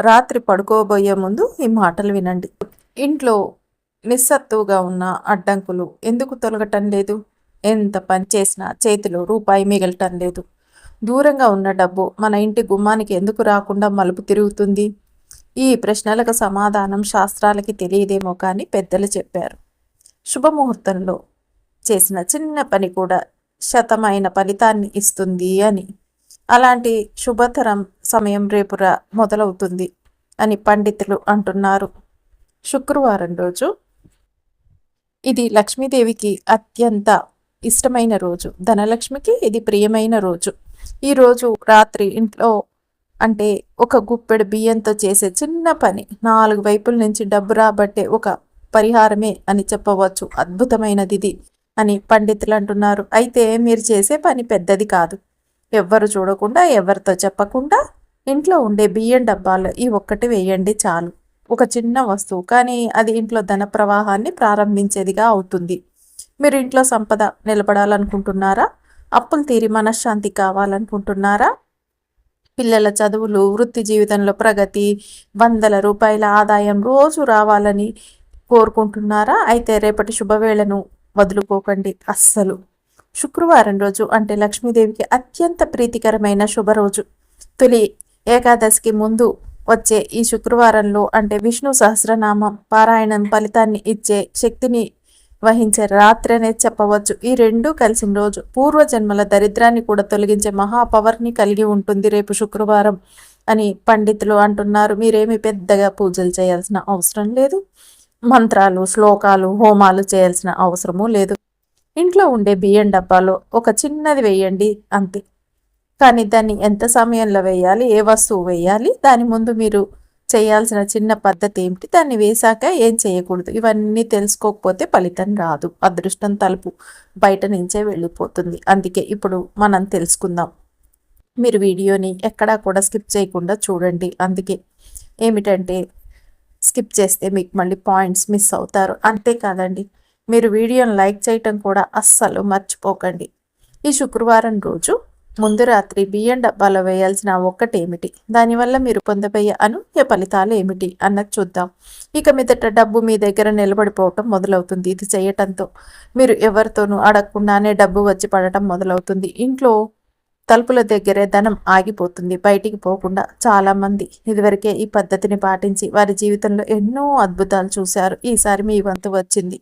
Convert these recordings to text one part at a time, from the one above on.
రాత్రి పడుకోబోయే ముందు ఈ మాటలు వినండి. ఇంట్లో నిస్సత్తువుగా ఉన్న అడ్డంకులు ఎందుకు తొలగటం లేదు? ఎంత పని చేసినా చేతిలో రూపాయి మిగలటం లేదు. దూరంగా ఉన్న డబ్బు మన ఇంటి గుమ్మానికి ఎందుకు రాకుండా మలుపు తిరుగుతుంది? ఈ ప్రశ్నలకు సమాధానం శాస్త్రాలకి తెలియదేమో కానీ పెద్దలు చెప్పారు. శుభముహూర్తంలో చేసిన చిన్న పని కూడా శతమైన ఫలితాన్ని ఇస్తుంది అని అలాంటి శుభతరం సమయం రేపురా మొదలవుతుంది అని పండితులు అంటున్నారు. శుక్రవారం రోజు. ఇది లక్ష్మీదేవికి అత్యంత ఇష్టమైన రోజు. ధనలక్ష్మికి ఇది ప్రియమైన రోజు. ఈ రోజు రాత్రి ఇంట్లో అంటే ఒక గుప్పెడు బియ్యంతో చేసే చిన్న పని. నాలుగు వైపుల నుంచి డబ్బు రాబట్టే ఒక పరిహారమే అని చెప్పవచ్చు. అద్భుతమైనది ఇది అని పండితులు అంటున్నారు. అయితే మీరు చేసే పని పెద్దది కాదు. ఎవ్వరు చూడకుండా ఎవరితో చెప్పకుండా ఇంట్లో ఉండే బియ్యం డబ్బాలు ఈ ఒక్కటి వేయండి చాలు. ఒక చిన్న వస్తువు. కానీ అది ఇంట్లో ధన ప్రవాహాన్ని ప్రారంభించేదిగా అవుతుంది. మీరు ఇంట్లో సంపద నిలబడాలనుకుంటున్నారా? అప్పులు తీరి మనశ్శాంతి కావాలనుకుంటున్నారా? పిల్లల చదువులు వృత్తి జీవితంలో ప్రగతి వందల రూపాయల ఆదాయం రోజు రావాలని కోరుకుంటున్నారా? అయితే రేపటి శుభవేళను వదులుకోకండి అస్సలు. శుక్రవారం రోజు అంటే లక్ష్మీదేవికి అత్యంత ప్రీతికరమైన శుభరోజు. తొలి ఏకాదశికి ముందు వచ్చే ఈ శుక్రవారంలో అంటే విష్ణు సహస్రనామం పారాయణం ఫలితాన్ని ఇచ్చే శక్తిని వహించే రాత్రి అనేది చెప్పవచ్చు. ఈ రెండు కలిసిన రోజు పూర్వజన్మల దరిద్రాన్ని కూడా తొలగించే మహాపవర్ని కలిగి ఉంటుంది రేపు శుక్రవారం అని పండితులు అంటున్నారు. మీరేమి పెద్దగా పూజలు చేయాల్సిన అవసరం లేదు. మంత్రాలు శ్లోకాలు హోమాలు చేయాల్సిన అవసరము లేదు. ఇంట్లో ఉండే బియ్యం డబ్బాలో ఒక చిన్నది వేయండి అంతే. కానీ దాన్ని ఎంత సమయంలో వేయాలి? ఏ వస్తువు వేయాలి? దాని ముందు మీరు చేయాల్సిన చిన్న పద్ధతి ఏమిటి? దాన్ని వేశాక ఏం చేయకూడదు? ఇవన్నీ తెలుసుకోకపోతే ఫలితం రాదు. అదృష్టం తలుపు బయట నుంచే వెళ్ళిపోతుంది. అందుకే ఇప్పుడు మనం తెలుసుకుందాం. మీరు వీడియోని ఎక్కడా కూడా స్కిప్ చేయకుండా చూడండి. అందుకే ఏమిటంటే స్కిప్ చేస్తే మీకు మళ్ళీ పాయింట్స్ మిస్ అవుతారు. అంతేకాదండి మీరు వీడియోను లైక్ చేయటం కూడా అస్సలు మర్చిపోకండి. ఈ శుక్రవారం రోజు ముందు రాత్రి బియ్యం డబ్బాలో వేయాల్సిన ఒక్కటేమిటి? దానివల్ల మీరు పొందబోయే అనూహ్య ఫలితాలు ఏమిటి? అన్నది చూద్దాం. ఇక మీదట డబ్బు మీ దగ్గర నిలబడిపోవటం మొదలవుతుంది. ఇది చేయటంతో మీరు ఎవరితోనూ అడగకుండానే డబ్బు వచ్చి పడటం మొదలవుతుంది. ఇంట్లో తలుపుల దగ్గరే ధనం ఆగిపోతుంది. బయటికి పోకుండా చాలామంది ఇదివరకే ఈ పద్ధతిని పాటించి వారి జీవితంలో ఎన్నో అద్భుతాలు చూశారు. ఈసారి మీ వంతు వచ్చింది.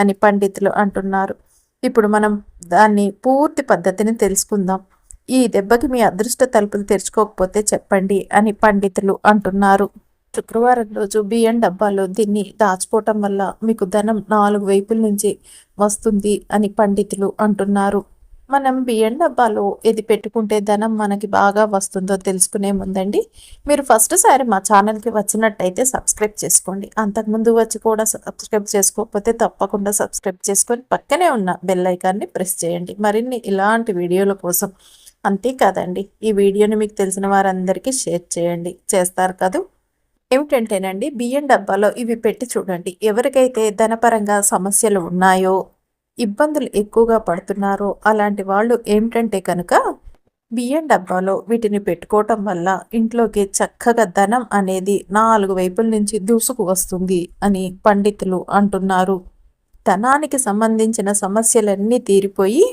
అని పండితులు అంటున్నారు. ఇప్పుడు మనం దాన్ని పూర్తి పద్ధతిని తెలుసుకుందాం. ఈ దెబ్బకి మీ అదృష్ట తలుపులు తెరుచుకోకపోతే చెప్పండి అని పండితులు అంటున్నారు. శుక్రవారం రోజు బియ్యం డబ్బాలో దీన్ని దాచుకోవటం వల్ల మీకు ధనం నాలుగు వైపుల నుంచి వస్తుంది అని పండితులు అంటున్నారు. మనం బియ్యం డబ్బాలో ఇది పెట్టుకుంటే ధనం మనకి బాగా వస్తుందో తెలుసుకునే ముందండి. మీరు ఫస్ట్ సారి మా ఛానల్కి వచ్చినట్టయితే సబ్స్క్రైబ్ చేసుకోండి. అంతకుముందు వచ్చి కూడా సబ్స్క్రైబ్ చేసుకోకపోతే తప్పకుండా సబ్స్క్రైబ్ చేసుకొని పక్కనే ఉన్న బెల్ ఐకాన్ని ప్రెస్ చేయండి. మరిన్ని ఇలాంటి వీడియోల కోసం అంతేకాదండి. ఈ వీడియోని మీకు తెలిసిన వారందరికీ షేర్ చేయండి. చేస్తారు కదూ? ఏమిటంటేనండి బియ్యం డబ్బాలో ఇవి పెట్టి చూడండి. ఎవరికైతే ధనపరంగా సమస్యలు ఉన్నాయో ఇబ్బందులు ఎక్కువగా పడుతున్నారో అలాంటి వాళ్ళు ఏమిటంటే కనుక బియ్యం డబ్బాలో వీటిని పెట్టుకోవటం వల్ల ఇంట్లోకి చక్కగా ధనం అనేది నాలుగు వైపుల నుంచి దూసుకు వస్తుంది అని పండితులు అంటున్నారు. ధనానికి సంబంధించిన సమస్యలన్నీ తీరిపోయి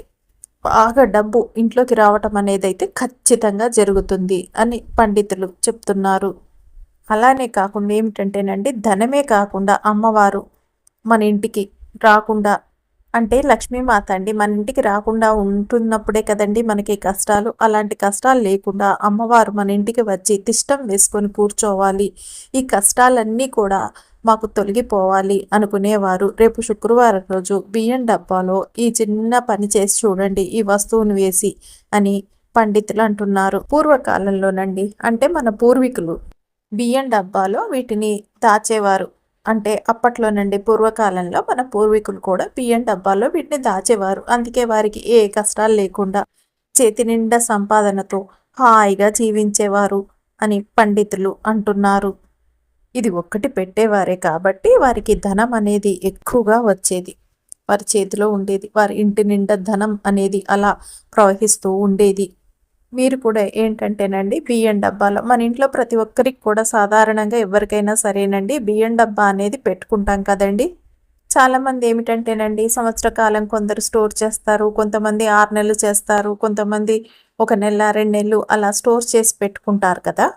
బాగా డబ్బు ఇంట్లోకి రావటం అనేది అయితే ఖచ్చితంగా జరుగుతుంది అని పండితులు చెప్తున్నారు. అలానే కాకుండా ఏమిటంటేనండి ధనమే కాకుండా అమ్మవారు మన ఇంటికి రాకుండా అంటే లక్ష్మీమాత అండి. మన ఇంటికి రాకుండా ఉంటున్నప్పుడే కదండి మనకి కష్టాలు. అలాంటి కష్టాలు లేకుండా అమ్మవారు మన ఇంటికి వచ్చి తిష్టం వేసుకొని కూర్చోవాలి. ఈ కష్టాలన్నీ కూడా మాకు తొలగిపోవాలి అనుకునేవారు. రేపు శుక్రవారం రోజు బియ్యం డబ్బాలో ఈ చిన్న పని చేసి చూడండి ఈ వస్తువును వేసి అని పండితులు అంటున్నారు. పూర్వకాలంలోనండి అంటే మన పూర్వీకులు బియ్యం డబ్బాలో వీటిని దాచేవారు. అంటే అప్పట్లోనండి పూర్వకాలంలో మన పూర్వీకులు కూడా బియ్యం డబ్బాల్లో వీటిని దాచేవారు. అందుకే వారికి ఏ కష్టాలు లేకుండా చేతి నిండా సంపాదనతో హాయిగా జీవించేవారు అని పండితులు అంటున్నారు. ఇది ఒక్కటి పెట్టేవారే కాబట్టి వారికి ధనం అనేది ఎక్కువగా వచ్చేది. వారి చేతిలో ఉండేది వారి ఇంటి నిండా ధనం అనేది అలా ప్రవహిస్తూ ఉండేది. మీరు కూడా ఏంటంటేనండి బియ్యం డబ్బాలో మన ఇంట్లో ప్రతి ఒక్కరికి కూడా సాధారణంగా ఎవరికైనా సరేనండి బియ్యం డబ్బా అనేది పెట్టుకుంటాం కదండి. చాలామంది ఏమిటంటేనండి సంవత్సర కాలం కొందరు స్టోర్ చేస్తారు కొంతమంది ఆరు నెలలు చేస్తారు కొంతమంది ఒక నెల రెండు నెలలు అలా స్టోర్ చేసి పెట్టుకుంటారు కదా.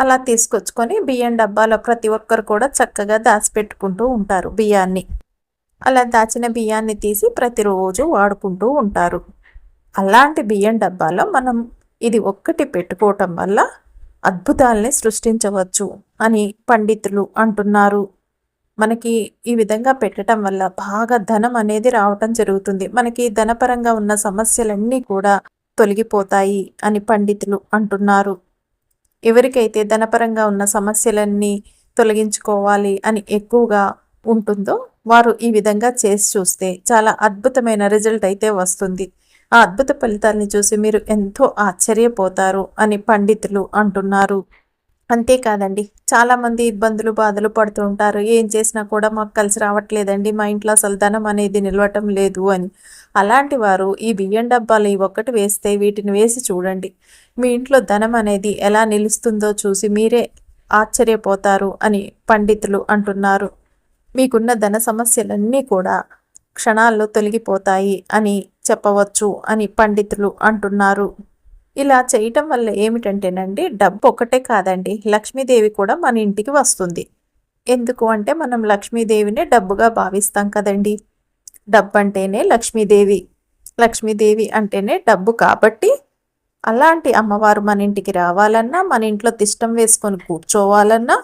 అలా తీసుకొచ్చుకొని బియ్యం డబ్బాలో ప్రతి ఒక్కరు కూడా చక్కగా దాచిపెట్టుకుంటూ ఉంటారు బియ్యాన్ని. అలా దాచిన బియ్యాన్ని తీసి ప్రతిరోజు వాడుకుంటూ ఉంటారు. అలాంటి బియ్యం డబ్బాలో మనం ఇది ఒక్కటి పెట్టుకోవటం వల్ల అద్భుతాల్ని సృష్టించవచ్చు అని పండితులు అంటున్నారు. మనకి ఈ విధంగా పెట్టడం వల్ల బాగా ధనం అనేది రావటం జరుగుతుంది. మనకి ధనపరంగా ఉన్న సమస్యలన్నీ కూడా తొలగిపోతాయి అని పండితులు అంటున్నారు. ఎవరికైతే ధనపరంగా ఉన్న సమస్యలన్నీ తొలగించుకోవాలి అని ఎక్కువగా ఉంటుందో వారు ఈ విధంగా చేసి చూస్తే చాలా అద్భుతమైన రిజల్ట్ అయితే వస్తుంది. ఆ అద్భుత ఫలితాలని చూసి మీరు ఎంతో ఆశ్చర్యపోతారు అని పండితులు అంటున్నారు. అంతేకాదండి చాలామంది ఇబ్బందులు బాధలు పడుతూ ఉంటారు. ఏం చేసినా కూడా మాకు కలిసి రావట్లేదండి మా ఇంట్లో అసలు ధనం అనేది నిలవటం లేదు అని. అలాంటి వారు ఈ బియ్యం డబ్బాలు ఈ ఒక్కటి వేస్తే వీటిని వేసి చూడండి. మీ ఇంట్లో ధనం అనేది ఎలా నిలుస్తుందో చూసి మీరే ఆశ్చర్యపోతారు అని పండితులు అంటున్నారు. మీకున్న ధన సమస్యలన్నీ కూడా క్షణాల్లో తొలగిపోతాయి అని చెప్పవచ్చు అని పండితులు అంటున్నారు. ఇలా చేయటం వల్ల ఏమిటంటేనండి డబ్బు ఒకటే కాదండి లక్ష్మీదేవి కూడా మన ఇంటికి వస్తుంది. ఎందుకు అంటే మనం లక్ష్మీదేవిని డబ్బుగా భావిస్తాం కదండి. డబ్బు అంటేనే లక్ష్మీదేవి లక్ష్మీదేవి అంటేనే డబ్బు కాబట్టి అలాంటి అమ్మవారు మన ఇంటికి రావాలన్నా మన ఇంట్లో తిష్టం వేసుకొని కూర్చోవాలన్నా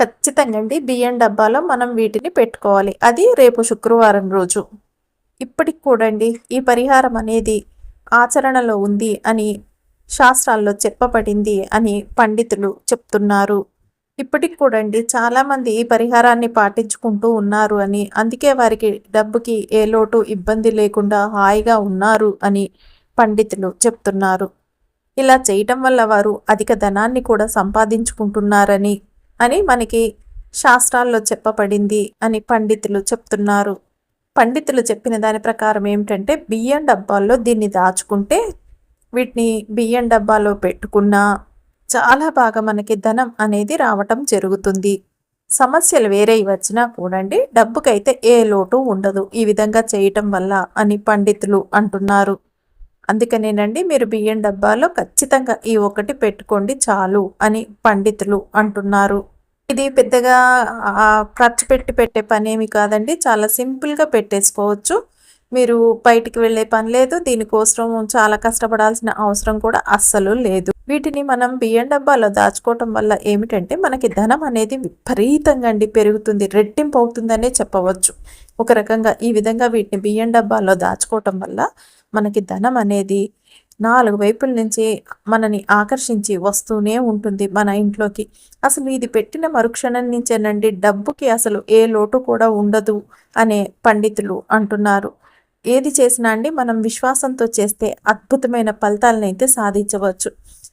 ఖచ్చితంగా అండి బియ్యం డబ్బాలో మనం వీటిని పెట్టుకోవాలి. అది రేపు శుక్రవారం రోజు. ఇప్పటికి కూడండి ఈ పరిహారం అనేది ఆచరణలో ఉంది అని శాస్త్రాల్లో చెప్పబడింది అని పండితులు చెప్తున్నారు. ఇప్పటికి కూడండి చాలామంది ఈ పరిహారాన్ని పాటించుకుంటూ ఉన్నారు అని అందుకే వారికి డబ్బుకి ఏ లోటు ఇబ్బంది లేకుండా హాయిగా ఉన్నారు అని పండితులు చెప్తున్నారు. ఇలా చేయటం వల్ల వారు అధిక ధనాన్ని కూడా సంపాదించుకుంటున్నారని అని మనకి శాస్త్రాల్లో చెప్పబడింది అని పండితులు చెప్తున్నారు. పండితులు చెప్పిన దాని ప్రకారం ఏమిటంటే బియ్యం డబ్బాల్లో దీన్ని దాచుకుంటే వీటిని బియ్యం డబ్బాలో పెట్టుకున్నా చాలా బాగా మనకి ధనం అనేది రావటం జరుగుతుంది. సమస్యలు వేరే వచ్చినా కూడండి డబ్బుకైతే ఏ లోటు ఉండదు ఈ విధంగా చేయటం వల్ల అని పండితులు అంటున్నారు. అందుకనేనండి మీరు బియ్యం డబ్బాలో ఖచ్చితంగా ఈ ఒకటి పెట్టుకోండి చాలు అని పండితులు అంటున్నారు. ఇది పెద్దగా ఖర్చు పెట్టి పెట్టే పని ఏమి కాదండి చాలా సింపుల్గా పెట్టేసుకోవచ్చు. మీరు బయటికి వెళ్ళే పని లేదు దీనికోసం చాలా కష్టపడాల్సిన అవసరం కూడా అస్సలు లేదు. వీటిని మనం బియ్యం డబ్బాలో దాచుకోవటం వల్ల ఏమిటంటే మనకి ధనం అనేది విపరీతంగా అండి పెరుగుతుంది రెట్టింపు అవుతుందనే చెప్పవచ్చు. ఒక రకంగా ఈ విధంగా వీటిని బియ్యం డబ్బాలో దాచుకోవటం వల్ల మనకి ధనం అనేది నాలుగు వైపుల నుంచి మనని ఆకర్షించి వస్తూనే ఉంటుంది మన ఇంట్లోకి. అసలు ఇది పెట్టిన మరుక్షణం నుంచేనండి డబ్బుకి అసలు ఏ లోటు కూడా ఉండదు అనే పండితులు అంటున్నారు. ఏది చేసినా అండి మనం విశ్వాసంతో చేస్తే అద్భుతమైన ఫలితాలను అయితే సాధించవచ్చు.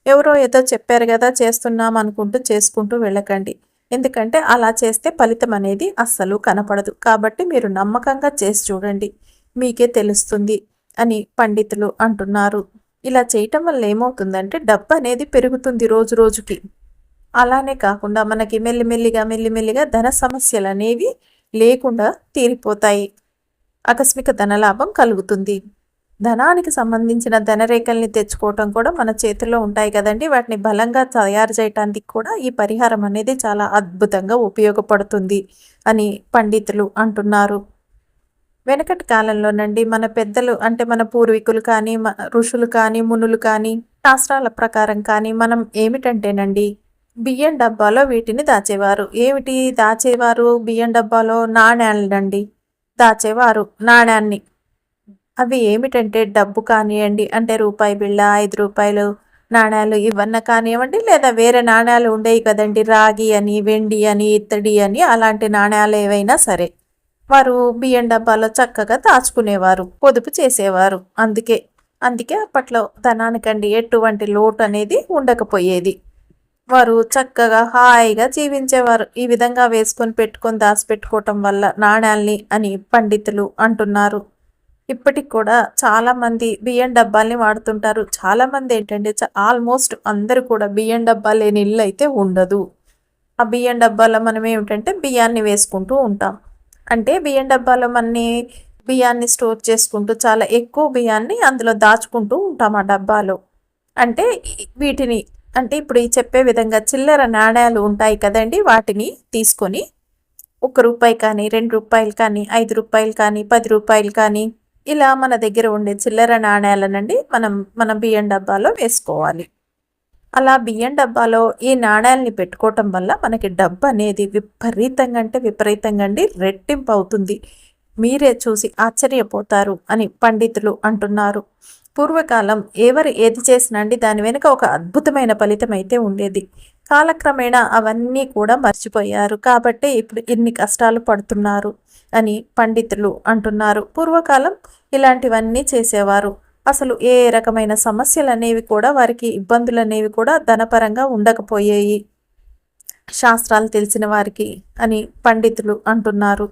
ఎవరో ఏదో చెప్పారు కదా చేస్తున్నాం అనుకుంటూ చేసుకుంటూ వెళ్ళకండి. ఎందుకంటే అలా చేస్తే ఫలితం అనేది అస్సలు కనపడదు. కాబట్టి మీరు నమ్మకంగా చేసి చూడండి. మీకే తెలుస్తుంది అని పండితులు అంటున్నారు. ఇలా చేయటం వల్ల ఏమవుతుందంటే డబ్బు అనేది పెరుగుతుంది రోజు రోజుకి. అలానే కాకుండా మనకి మెల్లిమెల్లిగా మెల్లిమెల్లిగా ధన సమస్యలు అనేవి లేకుండా తీరిపోతాయి. ఆకస్మిక ధనలాభం కలుగుతుంది. ధనానికి సంబంధించిన ధనరేఖల్ని తెచ్చుకోవటం కూడా మన చేతిలో ఉంటాయి కదండి. వాటిని బలంగా తయారు చేయటానికి కూడా ఈ పరిహారం అనేది చాలా అద్భుతంగా ఉపయోగపడుతుంది అని పండితులు అంటున్నారు. వెనకటి కాలంలోనండి మన పెద్దలు అంటే మన పూర్వీకులు కానీ ఋషులు కానీ మునులు కానీ శాస్త్రాల ప్రకారం కానీ మనం ఏమిటంటేనండి బియ్యం డబ్బాలో వీటిని దాచేవారు. ఏమిటి దాచేవారు బియ్యం డబ్బాలో? నాణ్యాలండి దాచేవారు నాణ్యాన్ని అవి ఏమిటంటే డబ్బు కానివ్వండి అంటే రూపాయి బిళ్ళ ఐదు రూపాయలు నాణ్యాలు ఇవన్నీ కానివ్వండి లేదా వేరే నాణ్యాలు ఉండేవి కదండి రాగి అని వెండి అని ఇత్తడి అని అలాంటి నాణ్యాలు ఏవైనా సరే. వారు బియ్యం డబ్బాలో చక్కగా దాచుకునేవారు పొదుపు చేసేవారు. అందుకే అందుకే అప్పట్లో ధనానికండి ఎటువంటి లోటు అనేది ఉండకపోయేది. వారు చక్కగా హాయిగా జీవించేవారు. ఈ విధంగా వేసుకొని పెట్టుకొని దాచిపెట్టుకోవటం వల్ల నాణ్యాల్ని అని పండితులు అంటున్నారు. ఇప్పటికి కూడా చాలామంది బియ్యం డబ్బాల్ని వాడుతుంటారు. చాలామంది ఏంటంటే ఆల్మోస్ట్ అందరూ కూడా బియ్యం డబ్బా లేని ఇల్లు అయితే ఉండదు. ఆ బియ్యం డబ్బాలో మనం ఏమిటంటే బియ్యాన్ని వేసుకుంటూ ఉంటాం. అంటే బియ్యం డబ్బాలో మనని బియ్యాన్ని స్టోర్ చేసుకుంటూ చాలా ఎక్కువ బియ్యాన్ని అందులో దాచుకుంటూ ఉంటాం ఆ డబ్బాలో. అంటే వీటిని అంటే ఇప్పుడు ఈ చెప్పే విధంగా చిల్లర నాణ్యాలు ఉంటాయి కదండి వాటిని తీసుకొని ఒక రూపాయి కానీ రెండు రూపాయలు కానీ ఐదు రూపాయలు కానీ పది రూపాయలు కానీ ఇలా మన దగ్గర ఉండే చిల్లర నాణ్యాలనండి మనం మన బియ్యం డబ్బాలో వేసుకోవాలి. అలా బియ్యం డబ్బాలో ఈ నాణ్యాలని పెట్టుకోవటం వల్ల మనకి డబ్బు అనేది విపరీతంగా అంటే విపరీతంగా అండి రెట్టింపు అవుతుంది. మీరే చూసి ఆశ్చర్యపోతారు అని పండితులు అంటున్నారు. పూర్వకాలం ఎవరు ఏది చేసినండి దాని వెనుక ఒక అద్భుతమైన ఫలితం అయితే ఉండేది. కాలక్రమేణా అవన్నీ కూడా మర్చిపోయారు. కాబట్టి ఇప్పుడు ఇన్ని కష్టాలు పడుతున్నారు అని పండితులు అంటున్నారు. పూర్వకాలం ఇలాంటివన్నీ చేసేవారు. అసలు ఏ రకమైన సమస్యలు అనేవి కూడా వారికి ఇబ్బందులు అనేవి కూడా ధనపరంగా ఉండకపోయాయి. శాస్త్రాలు తెలిసిన వారికి అని పండితులు అంటున్నారు.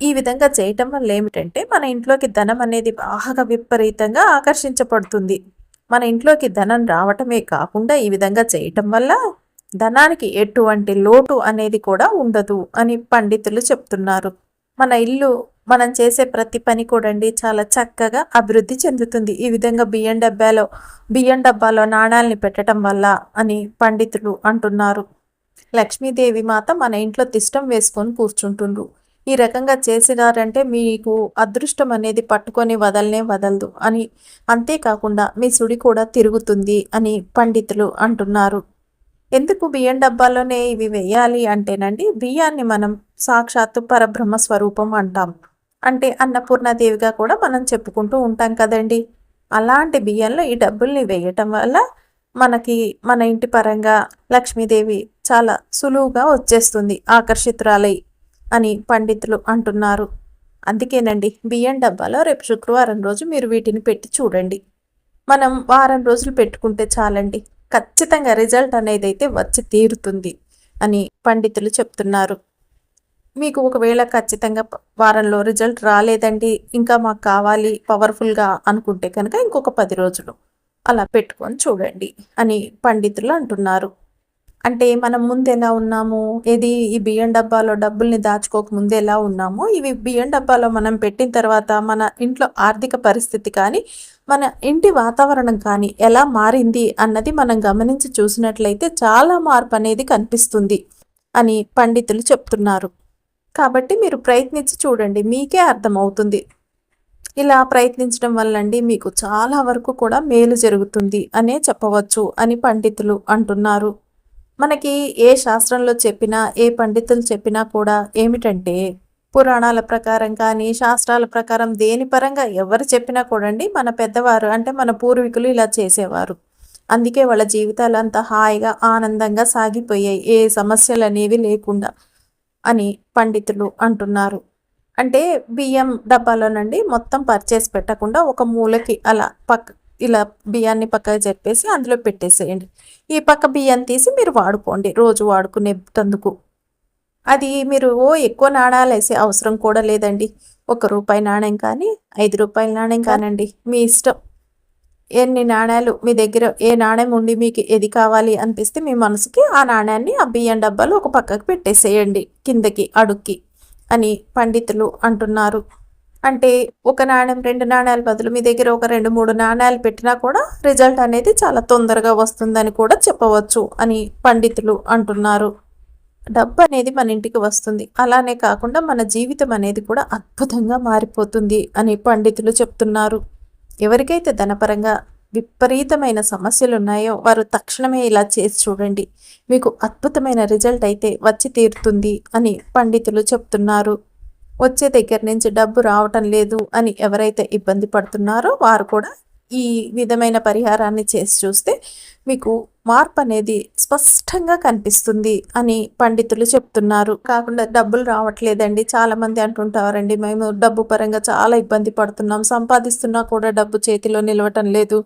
ఈ విధంగా చేయటం వల్ల ఏమిటంటే మన ఇంట్లోకి ధనం అనేది బాగా విపరీతంగా ఆకర్షించబడుతుంది. మన ఇంట్లోకి ధనం రావటమే కాకుండా ఈ విధంగా చేయటం వల్ల ధనానికి ఎటువంటి లోటు అనేది కూడా ఉండదు అని పండితులు చెప్తున్నారు. మన ఇల్లు మనం చేసే ప్రతి పని కూడండి చాలా చక్కగా అభివృద్ధి చెందుతుంది. ఈ విధంగా బియ్యం డబ్బాలో బియ్యం డబ్బాలో నాణాలని పెట్టడం వల్ల అని పండితులు అంటున్నారు. లక్ష్మీదేవి మాత మన ఇంట్లో తిష్టం వేసుకొని కూర్చుంటుండ్రు. ఈ రకంగా చేసినారంటే మీకు అదృష్టం అనేది పట్టుకొని వదలనే వదలదు అని అంతేకాకుండా మీ సుడి కూడా తిరుగుతుంది అని పండితులు అంటున్నారు. ఎందుకు బియ్యం డబ్బాలోనే ఇవి వేయాలి అంటేనండి బియ్యాన్ని మనం సాక్షాత్తు పరబ్రహ్మ స్వరూపం అంటాం. అంటే అన్నపూర్ణాదేవిగా కూడా మనం చెప్పుకుంటూ ఉంటాం కదండి. అలాంటి బియ్యంలో ఈ డబ్బుల్ని వేయటం వల్ల మనకి మన ఇంటి పరంగా లక్ష్మీదేవి చాలా సులువుగా వచ్చేస్తుంది ఆకర్షితురాలై. అని పండితులు అంటున్నారు. అందుకేనండి బియ్యం డబ్బాలో రేపు శుక్రవారం రోజు మీరు వీటిని పెట్టి చూడండి. మనం వారం రోజులు పెట్టుకుంటే చాలండి ఖచ్చితంగా రిజల్ట్ అనేది అయితే వచ్చి తీరుతుంది అని పండితులు చెప్తున్నారు. మీకు ఒకవేళ ఖచ్చితంగా వారంలో రిజల్ట్ రాలేదండి ఇంకా మాకు కావాలి పవర్ఫుల్గా అనుకుంటే కనుక ఇంకొక పది రోజులు అలా పెట్టుకొని చూడండి అని పండితులు అంటున్నారు. అంటే మనం ముందు ఎలా ఉన్నాము? ఏది ఈ బియ్యం డబ్బాలో డబ్బుల్ని దాచుకోక ముందు ఎలా ఉన్నామో? ఇవి బియ్యం డబ్బాలో మనం పెట్టిన తర్వాత మన ఇంట్లో ఆర్థిక పరిస్థితి కానీ మన ఇంటి వాతావరణం కానీ ఎలా మారింది అన్నది మనం గమనించి చూసినట్లయితే చాలా మార్పు అనేది కనిపిస్తుంది అని పండితులు చెప్తున్నారు. కాబట్టి మీరు ప్రయత్నించి చూడండి మీకే అర్థమవుతుంది. ఇలా ప్రయత్నించడం వల్లండి మీకు చాలా వరకు కూడా మేలు జరుగుతుంది అనే చెప్పవచ్చు అని పండితులు అంటున్నారు. మనకి ఏ శాస్త్రంలో చెప్పినా ఏ పండితులు చెప్పినా కూడా ఏమిటంటే పురాణాల ప్రకారం కానీ శాస్త్రాల ప్రకారం దేని పరంగా ఎవరు చెప్పినా కూడండి మన పెద్దవారు అంటే మన పూర్వీకులు ఇలా చేసేవారు. అందుకే వాళ్ళ జీవితాలు అంతా హాయిగా ఆనందంగా సాగిపోయాయి. ఏ సమస్యలు అనేవి లేకుండా అని పండితులు అంటున్నారు. అంటే బియ్యం డబ్బాలోనండి మొత్తం పర్చేస్ పెట్టకుండా ఒక మూలకి అలా పక్క ఇలా బియ్యాన్ని పక్కకు చెప్పేసి అందులో పెట్టేసేయండి. ఈ పక్క బియ్యం తీసి మీరు వాడుకోండి. రోజు వాడుకునే తందుకు. అది మీరు ఓ ఎక్కువ నాణాలు వేసే అవసరం కూడా లేదండి. ఒక రూపాయి నాణ్యం కానీ ఐదు రూపాయల నాణ్యం కానండి. మీ ఇష్టం. ఎన్ని నాణ్యాలు మీ దగ్గర ఏ నాణ్యం ఉండి మీకు ఏది కావాలి అనిపిస్తే మీ మనసుకి ఆ నాణ్యాన్ని ఆ బియ్యం డబ్బాలు ఒక పక్కకు పెట్టేసేయండి. కిందకి అడుక్కి అని పండితులు అంటున్నారు. అంటే ఒక నాణ్యం రెండు నాణ్యాల బదులు మీ దగ్గర ఒక రెండు మూడు నాణ్యాలు పెట్టినా కూడా రిజల్ట్ అనేది చాలా తొందరగా వస్తుందని కూడా చెప్పవచ్చు అని పండితులు అంటున్నారు. డబ్బు అనేది మన ఇంటికి వస్తుంది. అలానే కాకుండా మన జీవితం అనేది కూడా అద్భుతంగా మారిపోతుంది అని పండితులు చెప్తున్నారు. ఎవరికైతే ధనపరంగా విపరీతమైన సమస్యలు ఉన్నాయో వారు తక్షణమే ఇలా చేసి చూడండి. మీకు అద్భుతమైన రిజల్ట్ అయితే వచ్చి తీరుతుంది అని పండితులు చెప్తున్నారు. వచ్చే దగ్గర నుంచి డబ్బు రావటం లేదు అని ఎవరైతే ఇబ్బంది పడుతున్నారో వారు కూడా ఈ విధమైన పరిహారాన్ని చేసి చూస్తే మీకు మార్పు అనేది స్పష్టంగా కనిపిస్తుంది అని పండితులు చెప్తున్నారు. కాకుండా డబ్బులు రావట్లేదండి. చాలా మంది అంటుంటారండి మేము డబ్బు పరంగా చాలా ఇబ్బంది పడుతున్నాం. సంపాదిస్తున్నా కూడా డబ్బు చేతిలో నిలవటం లేదు.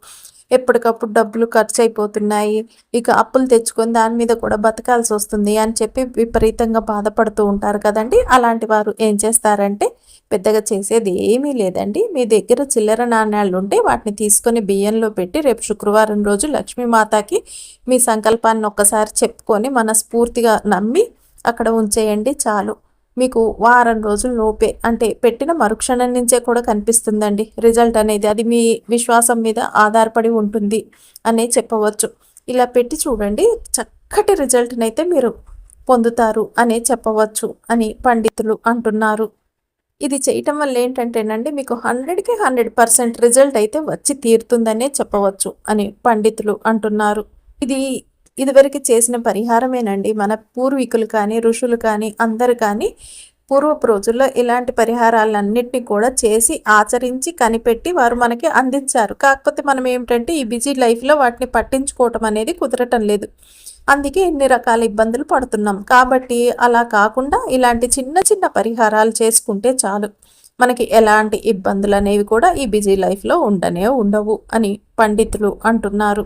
ఎప్పటికప్పుడు డబ్బులు ఖర్చు అయిపోతున్నాయి ఇక అప్పులు తెచ్చుకొని దాని మీద కూడా బతకాల్సి వస్తుంది అని చెప్పి విపరీతంగా బాధపడుతూ ఉంటారు కదండి. అలాంటి వారు ఏం చేస్తారంటే పెద్దగా చేసేది ఏమీ లేదండి. మీ దగ్గర చిల్లర నాణ్యాలు ఉంటే వాటిని తీసుకొని బియ్యంలో పెట్టి రేపు శుక్రవారం రోజు లక్ష్మీమాతకి మీ సంకల్పాన్ని ఒక్కసారి చెప్పుకొని మనస్ఫూర్తిగా నమ్మి అక్కడ ఉంచేయండి చాలు. మీకు వారం రోజుల లోపే అంటే పెట్టిన మరుక్షణం నుంచే కూడా కనిపిస్తుందండి. రిజల్ట్ అనేది అది మీ విశ్వాసం మీద ఆధారపడి ఉంటుంది అనే చెప్పవచ్చు. ఇలా పెట్టి చూడండి చక్కటి రిజల్ట్ని అయితే మీరు పొందుతారు అనే చెప్పవచ్చు అని పండితులు అంటున్నారు. ఇది చేయటం వల్ల ఏంటంటేనండి మీకు హండ్రెడ్కి హండ్రెడ్ పర్సెంట్ రిజల్ట్ అయితే వచ్చి తీరుతుందనే చెప్పవచ్చు అని పండితులు అంటున్నారు. ఇది ఇదివరకు చేసిన పరిహారమేనండి. మన పూర్వీకులు కానీ ఋషులు కానీ అందరు కానీ పూర్వపు రోజుల్లో ఇలాంటి పరిహారాలన్నింటినీ కూడా చేసి ఆచరించి కనిపెట్టి వారు మనకి అందించారు. కాకపోతే మనం ఏమిటంటే ఈ బిజీ లైఫ్లో వాటిని పట్టించుకోవటం అనేది కుదరటం లేదు. అందుకే ఎన్ని రకాల ఇబ్బందులు పడుతున్నాం. కాబట్టి అలా కాకుండా ఇలాంటి చిన్న చిన్న పరిహారాలు చేసుకుంటే చాలు. మనకి ఎలాంటి ఇబ్బందులు అనేవి కూడా ఈ బిజీ లైఫ్లో ఉండనే ఉండవు అని పండితులు అంటున్నారు.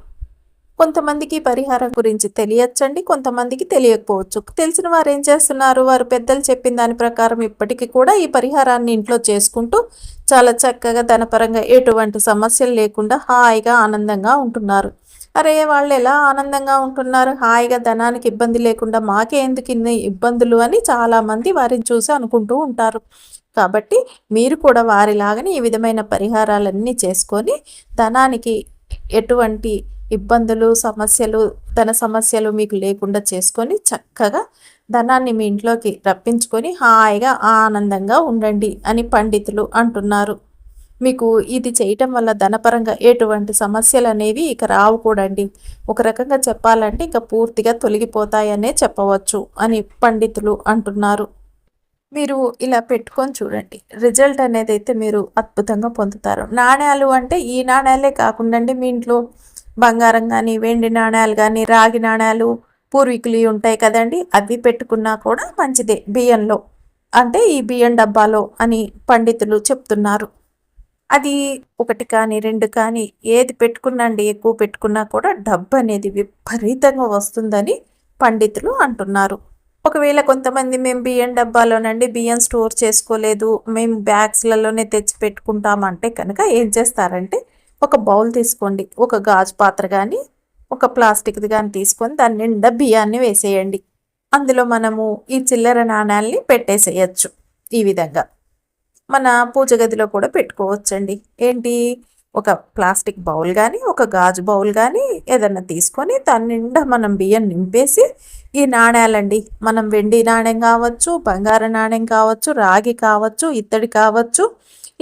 కొంతమందికి పరిహారం గురించి తెలియచ్చండి కొంతమందికి తెలియకపోవచ్చు. తెలిసిన వారు ఏం చేస్తున్నారు? వారు పెద్దలు చెప్పిన దాని ప్రకారం ఇప్పటికీ కూడా ఈ పరిహారాన్ని ఇంట్లో చేసుకుంటూ చాలా చక్కగా ధనపరంగా ఎటువంటి సమస్యలు లేకుండా హాయిగా ఆనందంగా ఉంటున్నారు. అరే వాళ్ళు ఎలా ఆనందంగా ఉంటున్నారు? హాయిగా ధనానికి ఇబ్బంది లేకుండా మాకే ఎందుకు ఇన్ని ఇబ్బందులు అని చాలామంది వారిని చూసి అనుకుంటూ ఉంటారు. కాబట్టి మీరు కూడా వారిలాగానే ఈ విధమైన పరిహారాలన్నీ చేసుకొని ధనానికి ఎటువంటి ఇబ్బందులు సమస్యలు ధన సమస్యలు మీకు లేకుండా చేసుకొని చక్కగా ధనాన్ని మీ ఇంట్లోకి రప్పించుకొని హాయిగా ఆనందంగా ఉండండి అని పండితులు అంటున్నారు. మీకు ఇది చేయటం వల్ల ధనపరంగా ఎటువంటి సమస్యలు అనేవి ఇక రావు కూడండి. ఒక రకంగా చెప్పాలంటే ఇక పూర్తిగా తొలగిపోతాయనే చెప్పవచ్చు అని పండితులు అంటున్నారు. మీరు ఇలా పెట్టుకొని చూడండి. రిజల్ట్ అనేది అయితే మీరు అద్భుతంగా పొందుతారు. నాణ్యాలు అంటే ఈ నాణ్యాలే కాకుండా మీ ఇంట్లో బంగారం కానీ వెండి నాణ్యాలు కానీ రాగి నాణ్యాలు పూర్వీకులు ఉంటాయి కదండి. అవి పెట్టుకున్నా కూడా మంచిదే బియ్యంలో. అంటే ఈ బియ్యం డబ్బాలో అని పండితులు చెప్తున్నారు. అది ఒకటి కానీ రెండు కానీ ఏది పెట్టుకున్నండి ఎక్కువ పెట్టుకున్నా కూడా డబ్బు అనేది విపరీతంగా వస్తుందని పండితులు అంటున్నారు. ఒకవేళ కొంతమంది మేము బియ్యం డబ్బాలోనండి బియ్యం స్టోర్ చేసుకోలేదు మేము బ్యాగ్స్లలోనే తెచ్చి పెట్టుకుంటామంటే కనుక ఏం చేస్తారంటే ఒక బౌల్ తీసుకోండి. ఒక గాజు పాత్ర కానీ ఒక ప్లాస్టిక్ది కానీ తీసుకొని దాని నిండా బియ్యాన్ని వేసేయండి. అందులో మనము ఈ చిల్లర నాణాలని పెట్టేసేయచ్చు ఈ విధంగా. మన పూజ గదిలో కూడా పెట్టుకోవచ్చండి. ఏంటి? ఒక ప్లాస్టిక్ బౌల్ కానీ ఒక గాజు బౌల్ కానీ ఏదన్నా తీసుకొని దాని నిండా మనం బియ్యం నింపేసి ఈ నాణ్యాలండి మనం వెండి నాణ్యం కావచ్చు బంగారు నాణ్యం కావచ్చు రాగి కావచ్చు ఇత్తడి కావచ్చు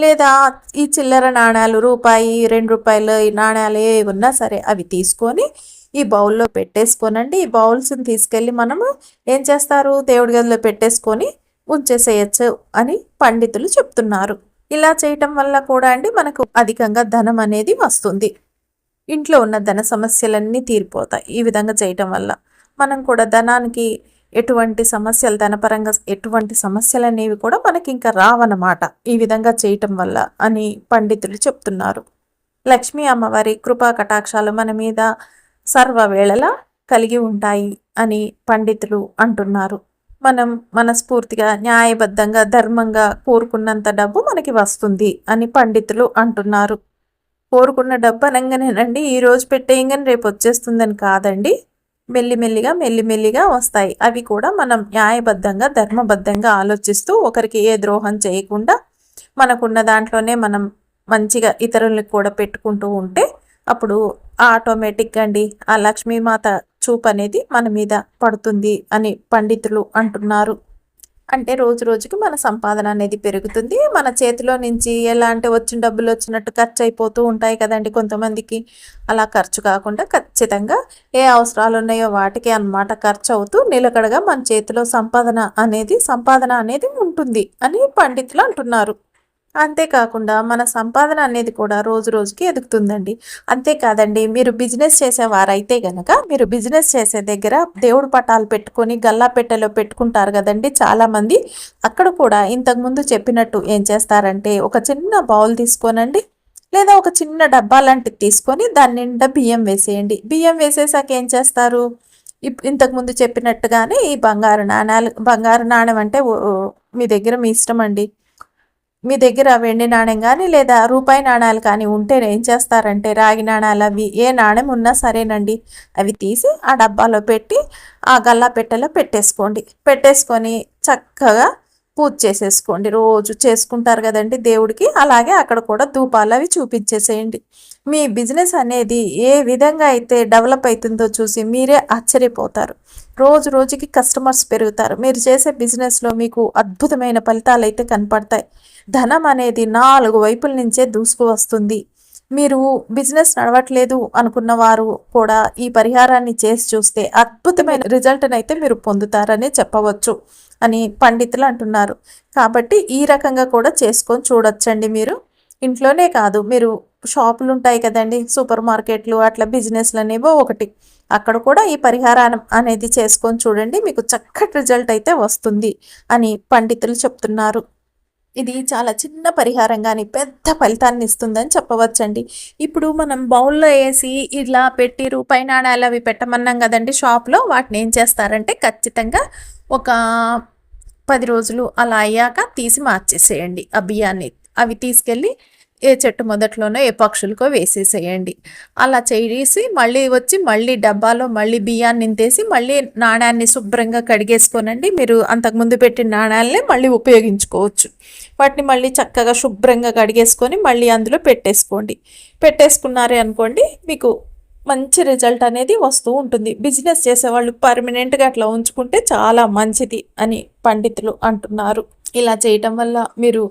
లేదా ఈ చిల్లర నాణాలు రూపాయి రెండు రూపాయలు ఈ నాణ్యాలు ఏ ఉన్నా సరే అవి తీసుకొని ఈ బౌల్లో పెట్టేసుకోనండి. ఈ బౌల్స్ని తీసుకెళ్ళి మనము ఏం చేస్తారు? దేవుడి గదిలో పెట్టేసుకొని ఉంచేసేయచ్చు అని పండితులు చెప్తున్నారు. ఇలా చేయటం వల్ల కూడా అండి మనకు అధికంగా ధనం అనేది వస్తుంది. ఇంట్లో ఉన్న ధన సమస్యలన్నీ తీరిపోతాయి ఈ విధంగా చేయటం వల్ల. మనం కూడా ధనానికి ఎటువంటి సమస్యలు ధనపరంగా ఎటువంటి సమస్యలు అనేవి కూడా మనకి ఇంకా రావన్నమాట ఈ విధంగా చేయటం వల్ల అని పండితులు చెప్తున్నారు. లక్ష్మీ అమ్మవారి కృపా కటాక్షాలు మన మీద సర్వవేళలా కలిగి ఉంటాయి అని పండితులు అంటున్నారు. మనం మనస్ఫూర్తిగా న్యాయబద్ధంగా ధర్మంగా కోరుకున్నంత డబ్బు మనకి వస్తుంది అని పండితులు అంటున్నారు. కోరుకున్న డబ్బు అనగానేనండి ఈరోజు పెట్టేయంగానే రేపు వచ్చేస్తుందని కాదండి. మెల్లిమెల్లిగా మెల్లిమెల్లిగా వస్తాయి. అవి కూడా మనం న్యాయబద్ధంగా ధర్మబద్ధంగా ఆలోచిస్తూ ఒకరికి ఏ ద్రోహం చేయకుండా మనకున్న దాంట్లోనే మనం మంచిగా ఇతరులకు కూడా పెట్టుకుంటూ ఉంటే అప్పుడు ఆటోమేటిక్గా అండి ఆ లక్ష్మీమాత చూపు అనేది మన మీద పడుతుంది అని పండితులు అంటున్నారు. అంటే రోజు రోజుకి మన సంపాదన అనేది పెరుగుతుంది. మన చేతిలో నుంచి ఎలాంటి వచ్చిన డబ్బులు వచ్చినట్టు ఖర్చు అయిపోతూ ఉంటాయి కదండి కొంతమందికి. అలా ఖర్చు కాకుండా ఖచ్చితంగా ఏ అవసరాలు ఉన్నాయో వాటికి అనమాట ఖర్చు అవుతూ నిలకడగా మన చేతిలో సంపాదన అనేది సంపాదన అనేది ఉంటుంది అని పండితులు అంటున్నారు. అంతేకాకుండా మన సంపాదన అనేది కూడా రోజు రోజుకి ఎదుగుతుందండి. అంతేకాదండి మీరు బిజినెస్ చేసేవారైతే గనక మీరు బిజినెస్ చేసే దగ్గర దేవుడు పటాలు పెట్టుకొని గల్లా పెట్టెలో పెట్టుకుంటారు కదండి చాలామంది. అక్కడ కూడా ఇంతకుముందు చెప్పినట్టు ఏం చేస్తారంటే ఒక చిన్న బౌల్ తీసుకోనండి లేదా ఒక చిన్న డబ్బా లాంటిది తీసుకొని దాని నిండా బియ్యం వేసేయండి. బియ్యం వేసేసాక ఏం చేస్తారు? ఇప్ ఇంతకుముందు చెప్పినట్టుగానే ఈ బంగారు నాణాలు బంగారు నాణ్యం అంటే మీ దగ్గర మీ ఇష్టం అండి మీ దగ్గర వెండి నాణెం కానీ లేదా రూపాయి నాణాలు కానీ ఉంటే ఏం చేస్తారంటే రాగి నాణాలు అవి ఏ నాణెం ఉన్నా సరేనండి. అవి తీసి ఆ డబ్బాలో పెట్టి ఆ గల్లా పెట్టెలో పెట్టేసుకోండి. పెట్టేసుకొని చక్కగా పూజ చేసేసుకోండి. రోజు చేసుకుంటారు కదండి దేవుడికి. అలాగే అక్కడ కూడా ధూపాలు అవి చూపించేసేయండి. మీ బిజినెస్ అనేది ఏ విధంగా అయితే డెవలప్ అవుతుందో చూసి మీరే ఆశ్చర్యపోతారు. రోజు రోజుకి కస్టమర్స్ పెరుగుతారు. మీరు చేసే బిజినెస్లో మీకు అద్భుతమైన ఫలితాలు అయితే కనపడతాయి. ధనం అనేది నాలుగు వైపుల నుంచే దూసుకు వస్తుంది. మీరు బిజినెస్ నడవట్లేదు అనుకున్న వారు కూడా ఈ పరిహారాన్ని చేసి చూస్తే అద్భుతమైన రిజల్ట్ని అయితే మీరు పొందుతారని చెప్పవచ్చు అని పండితులు అంటున్నారు. కాబట్టి ఈ రకంగా కూడా చేసుకొని చూడొచ్చండి మీరు. ఇంట్లోనే కాదు మీరు షాపులు ఉంటాయి కదండి సూపర్ మార్కెట్లు అట్లా బిజినెస్లు అనేవో ఒకటి. అక్కడ కూడా ఈ పరిహారం అనేది చేసుకొని చూడండి మీకు చక్కటి రిజల్ట్ అయితే వస్తుంది అని పండితులు చెప్తున్నారు. ఇది చాలా చిన్న పరిహారం కానీ పెద్ద ఫలితాన్ని ఇస్తుందని చెప్పవచ్చండి. ఇప్పుడు మనం బౌల్లో వేసి ఇలా పెట్టి రూపాయి నాణాలు అవి పెట్టమన్నాం కదండి షాప్లో వాటిని ఏం చేస్తారంటే ఖచ్చితంగా ఒక పది రోజులు అలా అయ్యాక తీసి మార్చేసేయండి ఆ బియ్యాన్ని. అవి తీసుకెళ్ళి ఏ చెట్టు మొదట్లోనో ఏ పక్షులకో వేసేసేయండి. అలా చేసి మళ్ళీ వచ్చి మళ్ళీ డబ్బాలో మళ్ళీ బియ్యాన్ని నింతేసి మళ్ళీ నాణ్యాన్ని శుభ్రంగా కడిగేసుకోనండి. మీరు అంతకుముందు పెట్టిన నాణ్యాలనే మళ్ళీ ఉపయోగించుకోవచ్చు. వాటిని మళ్ళీ చక్కగా శుభ్రంగా కడిగేసుకొని మళ్ళీ అందులో పెట్టేసుకోండి. పెట్టేసుకున్నారే అనుకోండి మీకు మంచి రిజల్ట్ అనేది వస్తూ ఉంటుంది. బిజినెస్ చేసేవాళ్ళు పర్మనెంట్గా అట్లా ఉంచుకుంటే చాలా మంచిది అని పండితులు అంటున్నారు. ఇలా చేయటం వల్ల మీరు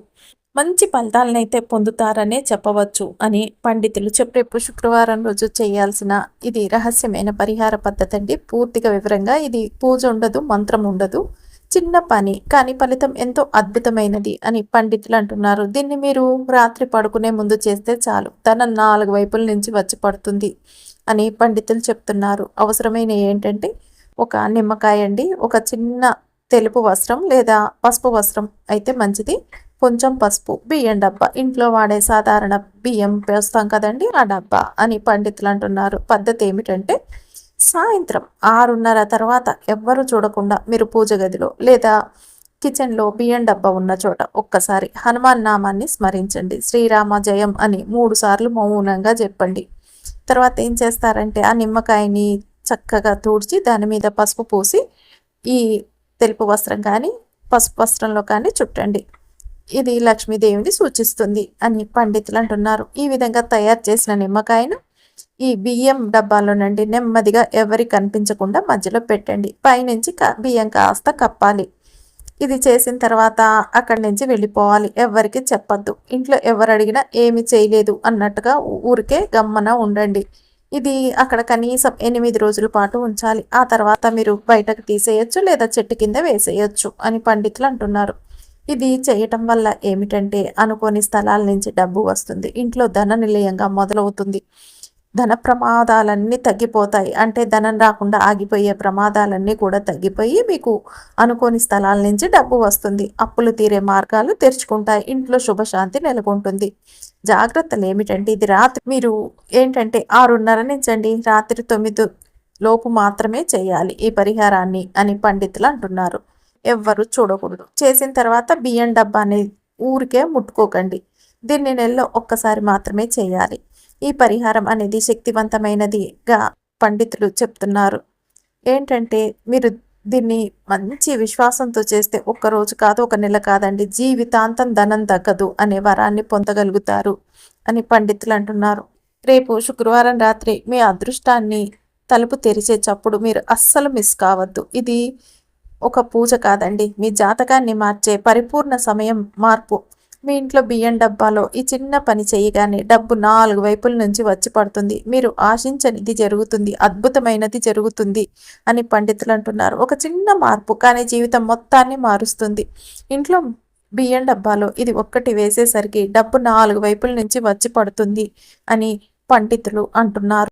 మంచి ఫలితాలనైతే అయితే పొందుతారనే చెప్పవచ్చు అని పండితులు చెప్పు శుక్రవారం రోజు చేయాల్సిన ఇది రహస్యమైన పరిహార పద్ధతి అండి. పూర్తిగా వివరంగా ఇది పూజ ఉండదు మంత్రం ఉండదు చిన్న పని కానీ ఫలితం ఎంతో అద్భుతమైనది అని పండితులు అంటున్నారు. దీన్ని మీరు రాత్రి పడుకునే ముందు చేస్తే చాలు. తన నాలుగు వైపుల నుంచి వచ్చి పడుతుంది అని పండితులు చెప్తున్నారు. అవసరమైన ఏంటంటే ఒక నిమ్మకాయ అండి ఒక చిన్న తెలుపు వస్త్రం లేదా పసుపు వస్త్రం అయితే మంచిది. కొంచెం పసుపు బియ్యం డబ్బా. ఇంట్లో వాడే సాధారణ బియ్యం వేస్తాం కదండి ఆ డబ్బా అని పండితులు అంటున్నారు పద్ధతి ఏమిటంటే సాయంత్రం ఆరున్నర తర్వాత ఎవ్వరూ చూడకుండా మీరు పూజ గదిలో లేదా కిచెన్లో బియ్యం డబ్బా ఉన్న చోట ఒక్కసారి హనుమాన్ నామాన్ని స్మరించండి. శ్రీరామ జయం అని మూడు సార్లు మౌనంగా చెప్పండి. తర్వాత ఏం చేస్తారంటే ఆ నిమ్మకాయని చక్కగా తూడ్చి దాని మీద పసుపు పూసి ఈ తెలుపు వస్త్రం కానీ పసుపు వస్త్రంలో కానీ చుట్టండి. ఇది లక్ష్మీదేవిని సూచిస్తుంది అని పండితులు అంటున్నారు. ఈ విధంగా తయారు చేసిన నిమ్మకాయను ఈ బియ్యం డబ్బాలో నుండి నెమ్మదిగా ఎవరి కనిపించకుండా మధ్యలో పెట్టండి. పైనుంచి బియ్యం కాస్త కప్పాలి. ఇది చేసిన తర్వాత అక్కడి నుంచి వెళ్ళిపోవాలి. ఎవరికి చెప్పొద్దు. ఇంట్లో ఎవరు అడిగినా ఏమి చేయలేదు అన్నట్టుగా ఊరికే గమ్మన ఉండండి. ఇది అక్కడ కనీసం ఎనిమిది రోజుల పాటు ఉంచాలి. ఆ తర్వాత మీరు బయటకు తీసేయొచ్చు లేదా చెట్టు కింద వేసేయొచ్చు అని పండితులు అంటున్నారు. ఇది చేయటం వల్ల ఏమిటంటే అనుకోని స్థలాల నుంచి డబ్బు వస్తుంది. ఇంట్లో ధన నిలయంగా మొదలవుతుంది. ధన ప్రమాదాలన్నీ తగ్గిపోతాయి. అంటే ధనం రాకుండా ఆగిపోయే ప్రమాదాలన్నీ కూడా తగ్గిపోయి మీకు అనుకోని స్థలాల నుంచి డబ్బు వస్తుంది. అప్పులు తీరే మార్గాలు తెరుచుకుంటాయి. ఇంట్లో శుభశాంతి నెలకొంటుంది. జాగ్రత్తలు ఏమిటంటే ఇది రాత్రి మీరు ఏంటంటే ఆరున్నర నుంచండి. రాత్రి తొమ్మిది లోపు మాత్రమే చేయాలి ఈ పరిహారాన్ని అని పండితులు అంటున్నారు. ఎవ్వరు చూడకూడదు. చేసిన తర్వాత బియ్యం డబ్బా అనేది ఊరికే ముట్టుకోకండి. దీన్ని నెలలో ఒక్కసారి మాత్రమే చేయాలి. ఈ పరిహారం అనేది శక్తివంతమైనదిగా పండితులు చెప్తున్నారు. ఏంటంటే మీరు దీన్ని మంచి విశ్వాసంతో చేస్తే ఒక్క రోజు కాదు ఒక నెల కాదండి. జీవితాంతం ధనం తగ్గదు అనే వరాన్ని పొందగలుగుతారు అని పండితులు అంటున్నారు. రేపు శుక్రవారం రాత్రి మీ అదృష్టాన్ని తలుపు తెరిచే చప్పుడు మీరు అస్సలు మిస్ కావద్దు. ఇది ఒక పూజ కాదండి. మీ జాతకాన్ని మార్చే పరిపూర్ణ సమయం మార్పు. మీ ఇంట్లో బియ్యం డబ్బాలో ఈ చిన్న పని చేయగానే డబ్బు నాలుగు వైపుల నుంచి వచ్చి పడుతుంది. మీరు ఆశించనిది జరుగుతుంది. అద్భుతమైనది జరుగుతుంది అని పండితులు అంటున్నారు. ఒక చిన్న మార్పు కానీ జీవితం మొత్తాన్ని మారుస్తుంది. ఇంట్లో బియ్యం డబ్బాలో ఇది ఒక్కటి వేసేసరికి డబ్బు నాలుగు వైపుల నుంచి వచ్చి పడుతుంది అని పండితులు అంటున్నారు.